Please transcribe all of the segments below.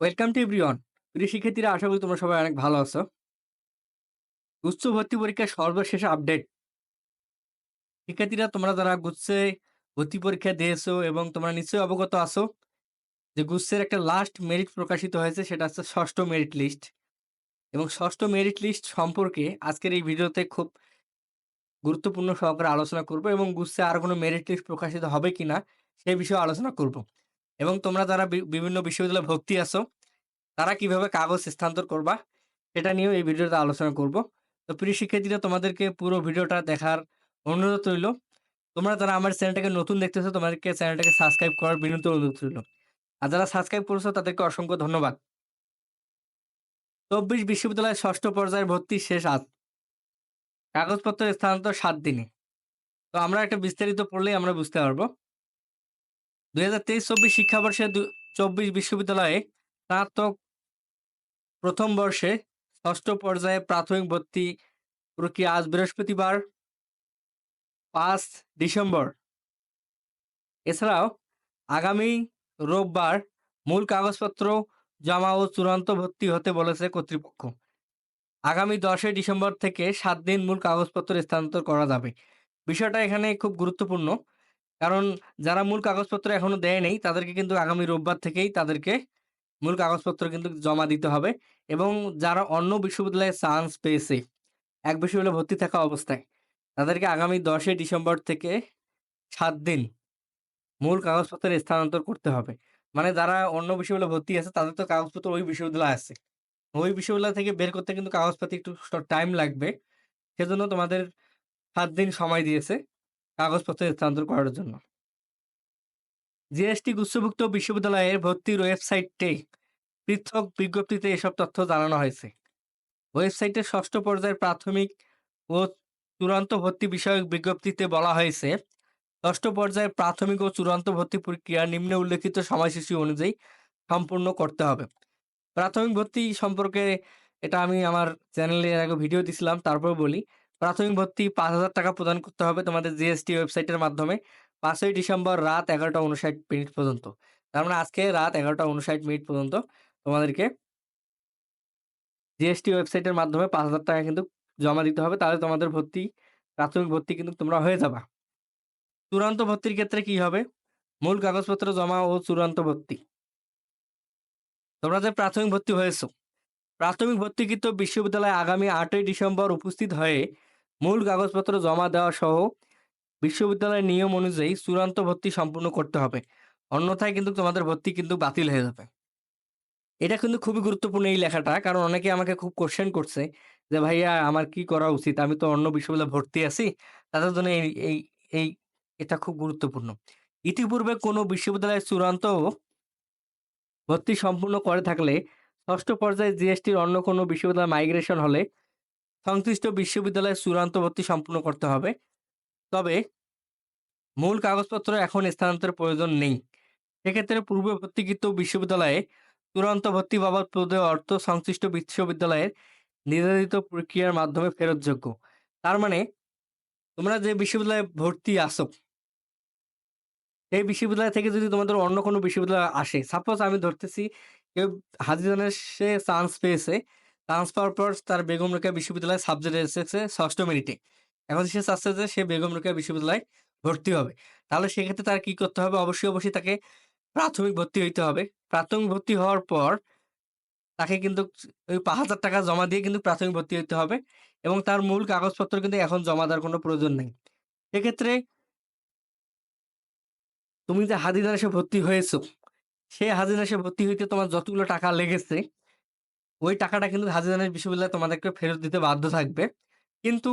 Welcome to everyone. প্রিয় শিক্ষার্থীরা, আশা করি তোমরা সবাই অনেক ভালো আছো। উচ্চ ভর্তি পরীক্ষার সর্বশেষ আপডেট। শিক্ষার্থীরা, তোমরা যারা গুচ্ছে ভর্তি পরীক্ষা দিয়েছ এবং তোমরা নিশ্চয়ই অবগত আছো যে গুচ্ছের একটা লাস্ট মেরিট প্রকাশিত হয়েছে, সেটা হচ্ছে ষষ্ঠ মেরিট লিস্ট এবং ষষ্ঠ মেরিট লিস্ট সম্পর্কে আজকের এই ভিডিওতে খুব গুরুত্বপূর্ণ সহকারে আলোচনা করব এবং গুচ্ছে আর কোনো মেরিট লিস্ট প্রকাশিত হবে কিনা সেই বিষয়ে আলোচনা করব এবং তোমরা যারা বিভিন্ন বিশ্ববিদ্যালয়ে ভর্তি আছো, তারা কীভাবে কাগজ স্থানান্তর করবা, সেটা নিয়েও এই ভিডিওতে আলোচনা করব। তো প্রিয় শিক্ষার্থীরা, তোমাদেরকে পুরো ভিডিওটা দেখার অনুরোধ রইল। তোমরা যারা আমার চ্যানেলটাকে নতুন দেখতেছো, তোমাদেরকে চ্যানেলটাকে সাবস্ক্রাইব করার বিনীত অনুরোধ রইল। আর যারা সাবস্ক্রাইব করেছ, তাদেরকে অসংখ্য ধন্যবাদ। ২৪ বিশ্ববিদ্যালয়ের ষষ্ঠ পর্যায়ের ভর্তি শেষ আজ। কাগজপত্র স্থানান্তর সাত দিনে। তো আমরা একটা বিস্তারিত পড়লেই আমরা বুঝতে পারব। ২০২৩-২৪ শিক্ষাবর্ষে দু ২৪ বিশ্ববিদ্যালয়ে স্নাতক প্রথম বর্ষে ষষ্ঠ পর্যায়ে প্রাথমিক ভর্তি প্রক্রিয়া আজ বৃহস্পতিবার, পাঁচ ডিসেম্বর। এছাড়াও আগামী রোববার মূল কাগজপত্র জমা ও চূড়ান্ত ভর্তি হতে বলেছে কর্তৃপক্ষ। আগামী দশই ডিসেম্বর থেকে সাত দিন মূল কাগজপত্র স্থানান্তর করা যাবে। বিষয়টা এখানে খুব গুরুত্বপূর্ণ। কারণ যারা মূল কাগজপত্র এখনও দেয় নাই তাদেরকে কিন্তু আগামী রোববার থেকেই তাদেরকে মূল কাগজপত্র কিন্তু জমা দিতে হবে এবং যারা অন্য বিশ্ববিদ্যালয়ে চান্স পেয়েছে, এক বিশ্ববিদ্যালয়ে ভর্তি থাকা অবস্থায়, তাদেরকে আগামী দশই ডিসেম্বর থেকে সাত দিন মূল কাগজপত্রের স্থানান্তর করতে হবে। মানে যারা অন্য বিশ্ববিদ্যালয়ে ভর্তি আছে তাদের তো কাগজপত্র ওই বিশ্ববিদ্যালয়ে আছে। ওই বিশ্ববিদ্যালয় থেকে বের করতে কিন্তু কাগজপাতি একটু টাইম লাগবে। সেজন্য তোমাদের সাত দিন সময় দিয়েছে কাগজপত্র স্থানান্তর করার জন্য। জিএসটি গুচ্ছভুক্ত বিশ্ববিদ্যালয়ের ভর্তির ওয়েবসাইটে পৃথক বিজ্ঞপ্তিতে এসব তথ্য জানানো হয়েছে। ওয়েবসাইটের ষষ্ঠ পর্যায়ের প্রাথমিক ও চূড়ান্ত ভর্তি বিষয়ক বিজ্ঞপ্তিতে বলা হয়েছে, ষষ্ঠ পর্যায়ের প্রাথমিক ও চূড়ান্ত ভর্তি প্রক্রিয়া নিম্নে উল্লেখিত সময়সূচি অনুযায়ী সম্পূর্ণ করতে হবে। প্রাথমিক ভর্তি সম্পর্কে এটা আমি আমার চ্যানেলে এর আগে ভিডিও দিছিলাম তারপর বলি। প্রাথমিক ভর্তি ৳৫,০০০ প্রদান করতে হবে তোমাদের জিএসটি ওয়েবসাইটের মাধ্যমে পাঁচই ডিসেম্বর রাত ১১টা ৫৯ মিনিট পর্যন্ত। তার মানে আজকে রাত ১১টা ৫৯ মিনিট পর্যন্ত তোমাদেরকে জিএসটি ওয়েবসাইটের মাধ্যমে ৳৫,০০০ কিন্তু জমা দিতে হবে। তাহলে তোমাদের ভর্তি প্রাথমিক ভর্তি কিন্তু তোমরা হয়ে যাবা। চূড়ান্ত ভর্তির ক্ষেত্রে কি হবে? মূল কাগজপত্র জমা ও চূড়ান্ত ভর্তি। তোমরা যে প্রাথমিক ভর্তি হয়েছো, প্রাথমিক ভর্তিকৃত বিশ্ববিদ্যালয়ে আগামী আটই ডিসেম্বর উপস্থিত হয়ে মূল কাগজপত্র জমা দেওয়া সহ বিশ্ববিদ্যালয়ের নিয়ম অনুযায়ী চূড়ান্ত ভর্তি সম্পূর্ণ করতে হবে। অন্যথায় কিন্তু তোমাদের ভর্তি কিন্তু বাতিল হয়ে যাবে। এটা কিন্তু খুবই গুরুত্বপূর্ণ এই লেখাটা। কারণ অনেকে আমাকে খুব কোশ্চেন করছে যে, "ভাইয়া আমার কি করা উচিত? আমি তো অন্য বিশ্ববিদ্যালয়ে ভর্তি আছি।" তাদের জন্য এই এই এই এটা খুব গুরুত্বপূর্ণ। ইতিপূর্বে কোনো বিশ্ববিদ্যালয়ের চূড়ান্ত ভর্তি সম্পূর্ণ করে থাকলে ষষ্ঠ পর্যায়ে জিএসটির অন্য কোনো বিশ্ববিদ্যালয়ে মাইগ্রেশন হলে সংশ্লিষ্ট বিশ্ববিদ্যালয়ের চূড়ান্ত ভর্তি সম্পূর্ণ করতে হবে। তবে মূল কাগজপত্র এখন স্থানান্তরের প্রয়োজন নেই। সেক্ষেত্রে পূর্বে ভর্তিকৃত বিশ্ববিদ্যালয়ে চূড়ান্ত ভর্তি বাবদ প্রদেয় অর্থ সংশ্লিষ্ট বিশ্ববিদ্যালয়ের নির্ধারিত প্রক্রিয়ার মাধ্যমে ফেরতযোগ্য। তার মানে তোমরা যে বিশ্ববিদ্যালয়ে ভর্তি আসো সেই বিশ্ববিদ্যালয় থেকে যদি তোমাদের অন্য কোনো বিশ্ববিদ্যালয় আসে, সাপোজ আমি ধরতেছি কেউ হাজীগঞ্জে সে চান্স পেয়েছে। পাওয়ার পর তার বেগম রোকেয়া বিশ্ববিদ্যালয়ে সাবজেক্ট এসেছে ষষ্ঠ মেরিটে। এখন সে চাচ্ছে যে সে বেগম রোকেয়া বিশ্ববিদ্যালয়ে ভর্তি হবে। তাহলে সেক্ষেত্রে তার কি করতে হবে? অবশ্যই, অবশ্যই তাকে প্রাথমিক ভর্তি হইতে হবে। প্রাথমিক ভর্তি হওয়ার পর তাকে কিন্তু ওই ৳৫,০০০ জমা দিয়ে কিন্তু প্রাথমিক ভর্তি হইতে হবে এবং তার মূল কাগজপত্র কিন্তু এখন জমা দেওয়ার কোনো প্রয়োজন নেই। সেক্ষেত্রে তুমি যে হাজিরা এসে ভর্তি হয়েছো, সেই হাজিরা এসে ভর্তি হইতে তোমার যতগুলো টাকা লেগেছে, ওই টাকাটা কিন্তু হাজীগঞ্জ বিশ্ববিদ্যালয় তোমাদেরকে ফেরত দিতে বাধ্য থাকবে। কিন্তু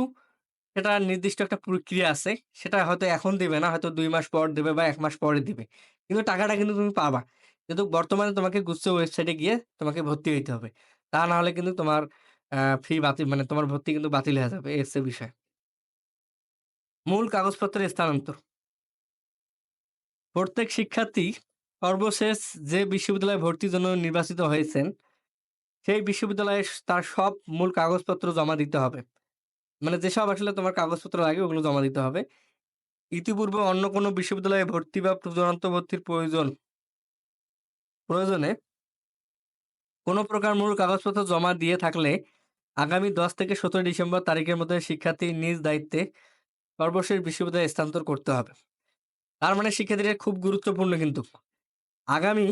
সেটা নির্দিষ্ট একটা প্রক্রিয়া আছে। সেটা হয়তো এখন দিবে না, হয়তো ২ মাস পর দেবে বা ১ মাস পরে দিবে। কিন্তু টাকাটা কিন্তু তুমি পাবা। কিন্তু বর্তমানে তোমাকে গুচ্ছ ওয়েবসাইটে গিয়ে তোমাকে ভর্তি হইতে হবে। তা না হলে কিন্তু তোমার ফি বাতিল মানে তোমার ভর্তি কিন্তু বাতিল হয়ে যাবে। হচ্ছে বিষয়। মূল কাগজপত্রের স্থানান্তর। প্রত্যেক শিক্ষার্থী সর্বশেষ যে বিশ্ববিদ্যালয়ে ভর্তির জন্য নির্বাচিত হয়েছেন, সেই বিশ্ববিদ্যালয়ে তার সব মূল কাগজপত্র জমা দিতে হবে। মানে যেসব আসলে তোমার কাগজপত্র লাগে, ওগুলো জমা দিতে হবে। ইতিপূর্বে অন্য কোনো বিশ্ববিদ্যালয়ে ভর্তি বা চূড়ান্ত ভর্তির প্রয়োজন প্রয়োজনে কোনো প্রকার মূল কাগজপত্র জমা দিয়ে থাকলে আগামী ১০ থেকে ১৭ ডিসেম্বর তারিখের মধ্যে শিক্ষার্থী নিজ দায়িত্বে সর্বশেষ বিশ্ববিদ্যালয়ে স্থানান্তর করতে হবে। তার মানে শিক্ষার্থীরা খুব গুরুত্বপূর্ণ কিন্তু। আগামী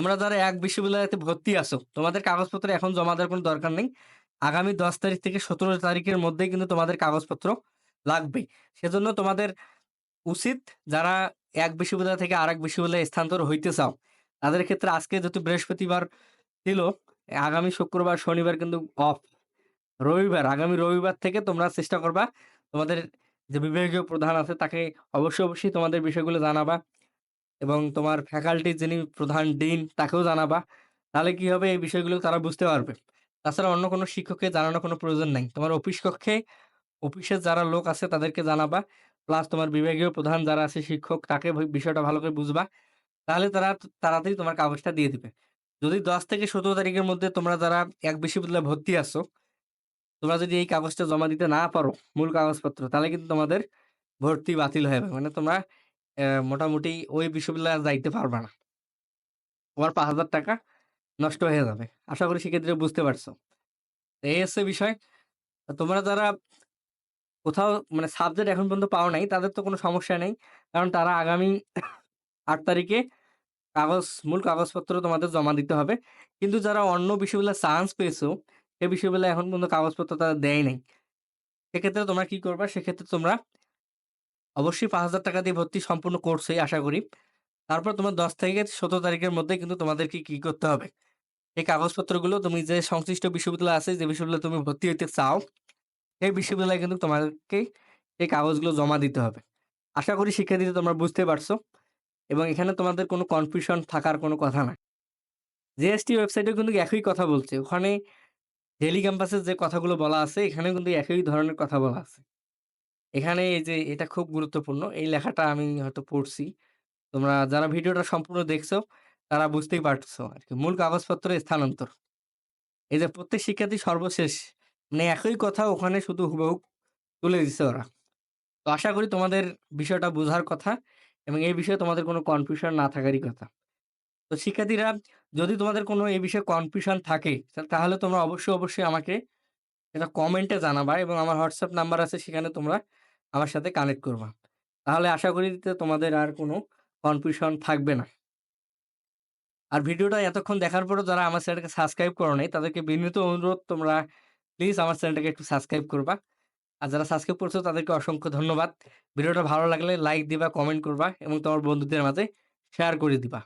তোমরা যারা এক বিশ্ববিদ্যালয়তে ভর্তি আছো, তোমাদের কাগজপত্র এখন জমা দেওয়ার কোনো দরকার নেই। আগামী ১০ তারিখ থেকে ১৭ তারিখের মধ্যেই কিন্তু তোমাদের কাগজপত্র লাগবে। সেজন্য তোমাদের উচিত যারা এক বিশ্ববিদ্যালয় থেকে আরেক বিশ্ববিদ্যালয়ে স্থানান্তর হইতে চাও, তাদের ক্ষেত্রে আজকে যেহেতু বৃহস্পতিবার ছিল, আগামী শুক্রবার, শনিবার কিন্তু অফ। রবিবার, আগামী রবিবার থেকে তোমরা চেষ্টা করবা তোমাদের যে বিভাগীয় প্রধান আছে তাকে অবশ্যই, অবশ্যই তোমাদের বিষয়গুলো জানাবা এবং তোমার ফ্যাকাল্টির যিনি প্রধান ডিন তাকেও জানাবা। তাহলে কি হবে এই বিষয়গুলো তারা বুঝতে পারবে। তাছাড়া অন্য কোনো শিক্ষককে জানানোর কোনো প্রয়োজন নাই। তোমার অফিস কক্ষে অফিসের যারা লোক আছে তাদেরকে জানাবা। প্লাস তোমার বিভাগীয় প্রধান যারা আছে শিক্ষক তাকে বিষয়টা ভালো করে বুঝবা। তাহলে তারা তাড়াতাড়ি তোমার কাগজটা দিয়ে দিবে। যদি ১০ থেকে ১৭ তারিখের মধ্যে তোমরা যারা এক বিশ্ববিদ্যালয়ে ভর্তি আছো, তোমরা যদি এই কাগজটা জমা দিতে না পারো, মূল কাগজপত্র তাহলে কিন্তু তোমাদের ভর্তি বাতিল হয়ে যাবে। মানে তোমরা মোটামুটি ওই বিশ্ববিদ্যালয়ে যাইতে পারবা না। তোমার ৳৫,০০০ নষ্ট হয়ে যাবে। আশা করি সেক্ষেত্রে বুঝতে পারছ। এই হচ্ছে বিষয়। তোমরা যারা কোথাও মানে সাবজেক্ট এখন পর্যন্ত পাও নাই তাদের তো কোনো সমস্যা নেই। কারণ তারা আগামী আট তারিখে কাগজ মূল কাগজপত্র তোমাদের জমা দিতে হবে। কিন্তু যারা অন্য বিশ্ববিদ্যালয়ে চান্স পেয়েছ, সে বিশ্ববিদ্যালয়ে এখন পর্যন্ত কাগজপত্র তারা দেয় নাই। সেক্ষেত্রে তোমরা কি করবা? সেক্ষেত্রে তোমরা অবশ্যই ৳৫,০০০ দিয়ে ভর্তি সম্পূর্ণ কোর্সই আশা করি। তারপর তোমার ১০ থেকে ১৭ তারিখের মধ্যে কিন্তু তোমাদেরকে কি করতে হবে? এই কাগজপত্রগুলো তুমি যে সংশ্লিষ্ট বিশ্ববিদ্যালয় আছে, যে বিশ্ববিদ্যালয়ে তুমি ভর্তি হইতে চাও, সেই বিশ্ববিদ্যালয়ে কিন্তু তোমাদেরকে এই কাগজগুলো জমা দিতে হবে। আশা করি শিক্ষার্থীরা তোমরা বুঝতে পারছ এবং এখানে তোমাদের কোনো কনফিউশন থাকার কোনো কথা না। জেএসটি ওয়েবসাইটেও কিন্তু একই কথা বলছে। ওখানে ডেইলি ক্যাম্পাসের যে কথাগুলো বলা আছে, এখানেও কিন্তু একই ধরনের কথা বলা আছে। এখানে এই যে এটা খুব গুরুত্বপূর্ণ। এই লেখাটা আমি হয়তো পড়ছি। তোমরা যারা ভিডিওটা সম্পূর্ণ দেখছ, তারা বুঝতেই পারছ আরকি। মূল কাগজপত্রের স্থানান্তর। এই যে প্রত্যেক শিক্ষার্থী সর্বশেষ মানে একই কথা ওখানে শুধু হুবহু তুলে দিছে ওরা। তো আশা করি তোমাদের বিষয়টা বোঝার কথা এবং এই বিষয়ে তোমাদের কোনো কনফিউশন না থাকারই কথা। তো শিক্ষার্থীরা যদি তোমাদের কোনো এই বিষয়ে কনফিউশন থাকে, তাহলে তোমরা অবশ্যই, অবশ্যই আমাকে এটা কমেন্টে জানাবা এবং আমার হোয়াটসঅ্যাপ নাম্বার আছে সেখানে তোমরা আমার সাথে কানেক্ট করবা। তাহলে আশা করি তোমাদের আর কোনো কনফিউশন থাকবে না। আর ভিডিওটা এতক্ষণ দেখার পরেও যারা আমার চ্যানেলটাকে সাবস্ক্রাইব করো নাই, তাদেরকে বিনীত অনুরোধ তোমরা প্লিজ আমার চ্যানেলটাকে একটু সাবস্ক্রাইব করবা। আর যারা সাবস্ক্রাইব করছ তাদেরকে অসংখ্য ধন্যবাদ। ভিডিওটা ভালো লাগলে লাইক দিবা, কমেন্ট করবা এবং তোমার বন্ধুদের মাঝে শেয়ার করে দিবা।